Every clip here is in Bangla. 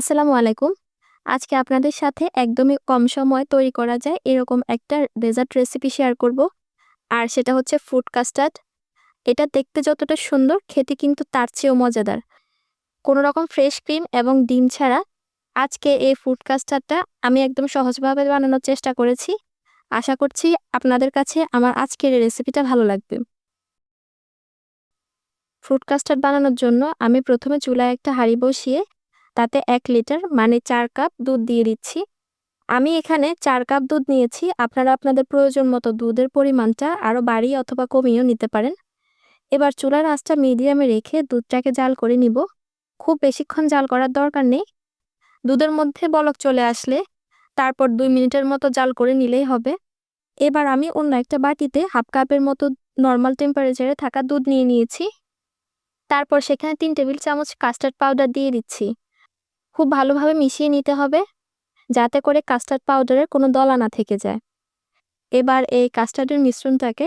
আসসালামু আলাইকুম। আজকে আপনাদের সাথে একদমই কম সময় তৈরি করা যায় এরকম একটা ডেজার্ট রেসিপি শেয়ার করব। আর সেটা হচ্ছে ফ্রুট কাস্টার্ড এটা দেখতে যতটা সুন্দর, খেতে কিন্তু তার চেয়েও মজাদার। কোনো রকম ফ্রেশ ক্রিম এবং ডিম ছাড়া আজকে এই ফ্রুট কাস্টার্ডটা আমি একদম সহজভাবে বানানোর চেষ্টা করেছি। আশা করছি আপনাদের কাছে আমার আজকের রেসিপিটা ভালো লাগবে। ফ্রুট কাস্টার্ড বানানোর জন্য আমি প্রথমে চুলায় একটা হাঁড়ি বসিয়ে তাতে এক লিটার মানে চার কাপ দুধ দিয়ে দিচ্ছি। আমি এখানে চার কাপ দুধ নিয়েছি। আপনারা আপনাদের প্রয়োজন মতো দুধের পরিমাণটা আরও বাড়িয়ে অথবা কমিয়েও নিতে পারেন। এবার চুলার আঁচটা মিডিয়ামে রেখে দুধটাকে জাল করে নিব। খুব বেশিক্ষণ জাল করার দরকার নেই। দুধের মধ্যে বলক চলে আসলে তারপর দুই মিনিটের মতো জাল করে নিলেই হবে। এবার আমি অন্য একটা বাটিতে হাফ কাপের মতো নর্মাল টেম্পারেচারে থাকা দুধ নিয়ে নিয়েছি। তারপর সেখানে তিন টেবিল চামচ কাস্টার্ড পাউডার দিয়ে দিচ্ছি। খুব ভালোভাবে মিশিয়ে নিতে হবে, যাতে করে কাস্টার্ড পাউডারের কোনো দলা না থেকে যায়। এবার এই কাস্টার্ডের মিশ্রণটাকে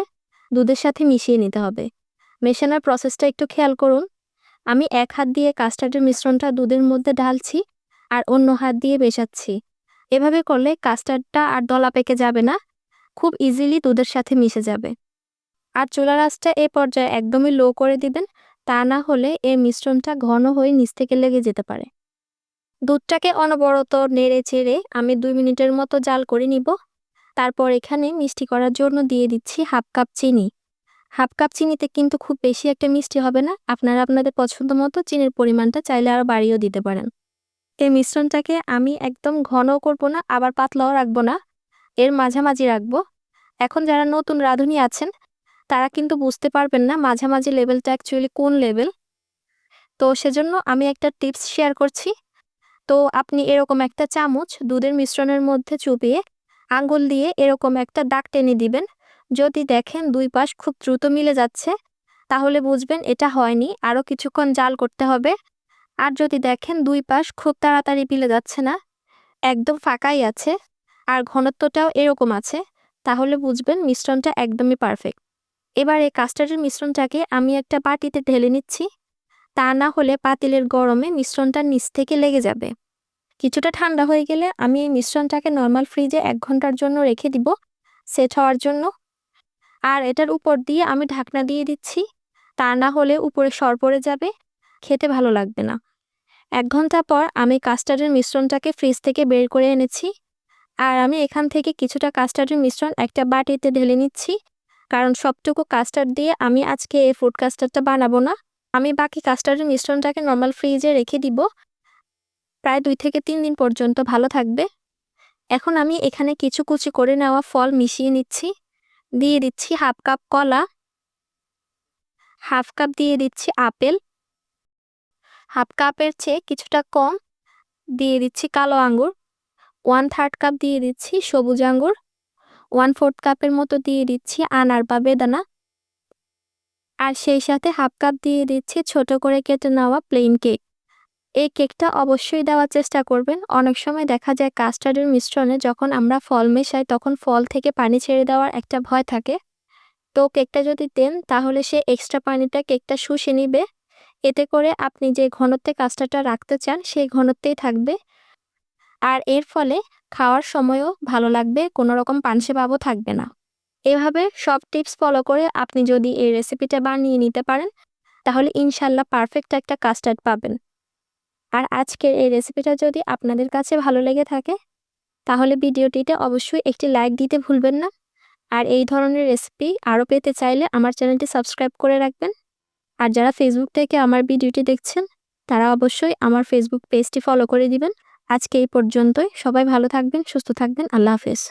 দুধের সাথে মিশিয়ে নিতে হবে। মেশানোর প্রসেসটা একটু খেয়াল করুন। আমি এক হাত দিয়ে কাস্টার্ডের মিশ্রণটা দুধের মধ্যে ঢালছি আর অন্য হাত দিয়ে মেশাচ্ছি। এভাবে করলে কাস্টার্ডটা আর দলা পেকে যাবে না, খুব ইজিলি দুধের সাথে মিশে যাবে। আর চুলা রাসটা এ পর্যায়ে একদমই লো করে দিবেন, তা না হলে এর মিশ্রণটা ঘন হয়ে নিচ থেকে লেগে যেতে পারে। দুধটাকে অনবরত নেড়ে চেড়ে আমি দুই মিনিটের মতো জাল করে নিব। তারপর এখানে মিষ্টি করার জন্য দিয়ে দিচ্ছি হাফ কাপ চিনি। হাফ কাপ চিনিতে কিন্তু খুব বেশি একটা মিষ্টি হবে না। আপনারা আপনাদের পছন্দ মতো চিনির পরিমাণটা চাইলে আরও বাড়িয়েও দিতে পারেন। এই মিশ্রণটাকে আমি একদম ঘনও করব না, আবার পাতলাও রাখব না। এর মাঝামাঝি রাখব। এখন যারা নতুন রাঁধুনি আছেন, তারা কিন্তু বুঝতে পারবেন না মাঝামাঝি লেভেলটা অ্যাকচুয়ালি কোন লেভেল। তো সেজন্য আমি একটা টিপস শেয়ার করছি। তো আপনি এরকম একটা চামচ দুধের মিশ্রণের মধ্যে চুপিয়ে আঙ্গুল দিয়ে এরকম একটা দাগ টেনে দিবেন। যদি দেখেন দুই পাশ খুব দ্রুত মিলে যাচ্ছে, তাহলে বুঝবেন এটা হয়নি আরও কিছুক্ষণ জাল করতে হবে। আর যদি দেখেন দুই পাশ খুব তাড়াতাড়ি মিলে যাচ্ছে না, একদম ফাঁকাই আছে, আর ঘনত্বটাও এরকম আছে, তাহলে বুঝবেন মিশ্রণটা একদমই পারফেক্ট এবার এই কাস্টার্ডের মিশ্রণটাকে আমি একটা বাটিতে ঢেলে নিচ্ছি। তা না হলে পাতিলের গরমে মিশ্রণটা নিচ থেকে লেগে যাবে। কিছুটা ঠান্ডা হয়ে গেলে আমি এই মিশ্রণটাকে নর্মাল ফ্রিজে এক ঘণ্টার জন্য রেখে দিব। সেট হওয়ার জন্য। আর এটার উপর দিয়ে আমি ঢাকনা দিয়ে দিচ্ছি। তা না হলে উপরে সর পড়ে যাবে। খেতে ভালো লাগবে না। এক ঘণ্টা পর আমি কাস্টার্ডের মিশ্রণটাকে ফ্রিজ থেকে বের করে এনেছি। আর আমি এখান থেকে কিছুটা কাস্টার্ডের মিশ্রণ একটা বাটিতে ঢেলে নিচ্ছি। কারণ সবটুকু কাস্টার্ড দিয়ে আমি আজকে এই ফুড কাস্টার্ডটা বানাবো না। আমি বাকি কাস্টার্ডের মিশ্রণটাকে নর্মাল ফ্রিজে রেখে দিব। প্রায় দুই থেকে তিন দিন পর্যন্ত ভালো থাকবে। এখন আমি এখানে কিছু কুচি করে নেওয়া ফল মিশিয়ে নিচ্ছি। দিয়ে দিচ্ছি হাফ কাপ কলা। হাফ কাপ দিয়ে দিচ্ছি আপেল। হাফ কাপের চেয়ে কিছুটা কম। দিয়ে দিচ্ছি কালো আঙ্গুর। ওয়ান থার্ড কাপ দিয়ে দিচ্ছি সবুজ আঙ্গুর। ওয়ান ফোর্থ কাপের মতো দিয়ে দিচ্ছি আনার বা বেদানা। আর সেই সাথে হাফ কাপ দিয়ে দিচ্ছি ছোট করে কেটে নেওয়া প্লেন কেক এই কেকটা অবশ্যই দেওয়ার চেষ্টা করবেন। অনেক সময় দেখা যায় কাস্টার্ডের মিশ্রণে যখন আমরা ফল মেশাই, তখন ফল থেকে পানি ছেড়ে দেওয়ার একটা ভয় থাকে। তো কেকটা যদি দেন, তাহলে সে এক্সট্রা পানিটা কেকটা শুষে নিবে। এতে করে আপনি যে ঘনত্বে কাস্টারটা রাখতে চান, সেই ঘনত্বেই থাকবে। আর এর ফলে খাওয়ার সময়ও ভালো লাগবে, কোনো রকম পানসে ভাবও থাকবে না। এভাবে সব টিপস ফলো করে আপনি যদি এই রেসিপিটা বানিয়ে নিতে পারেন, তাহলে ইনশাল্লাহ পারফেক্ট একটা কাস্টার্ড পাবেন। আর আজকের এই রেসিপিটা যদি আপনাদের কাছে ভালো লেগে থাকে, তাহলে ভিডিওটিতে অবশ্যই একটি লাইক দিতে ভুলবেন না। আর এই ধরনের রেসিপি আরও পেতে চাইলে আমার চ্যানেলটি সাবস্ক্রাইব করে রাখবেন। আর যারা ফেসবুক থেকে আমার ভিডিওটি দেখছেন, তারা অবশ্যই আমার ফেসবুক পেজটি ফলো করে দিবেন। আজকে এই পর্যন্তই। সবাই ভালো থাকবেন, সুস্থ থাকবেন। আল্লাহ হাফেজ।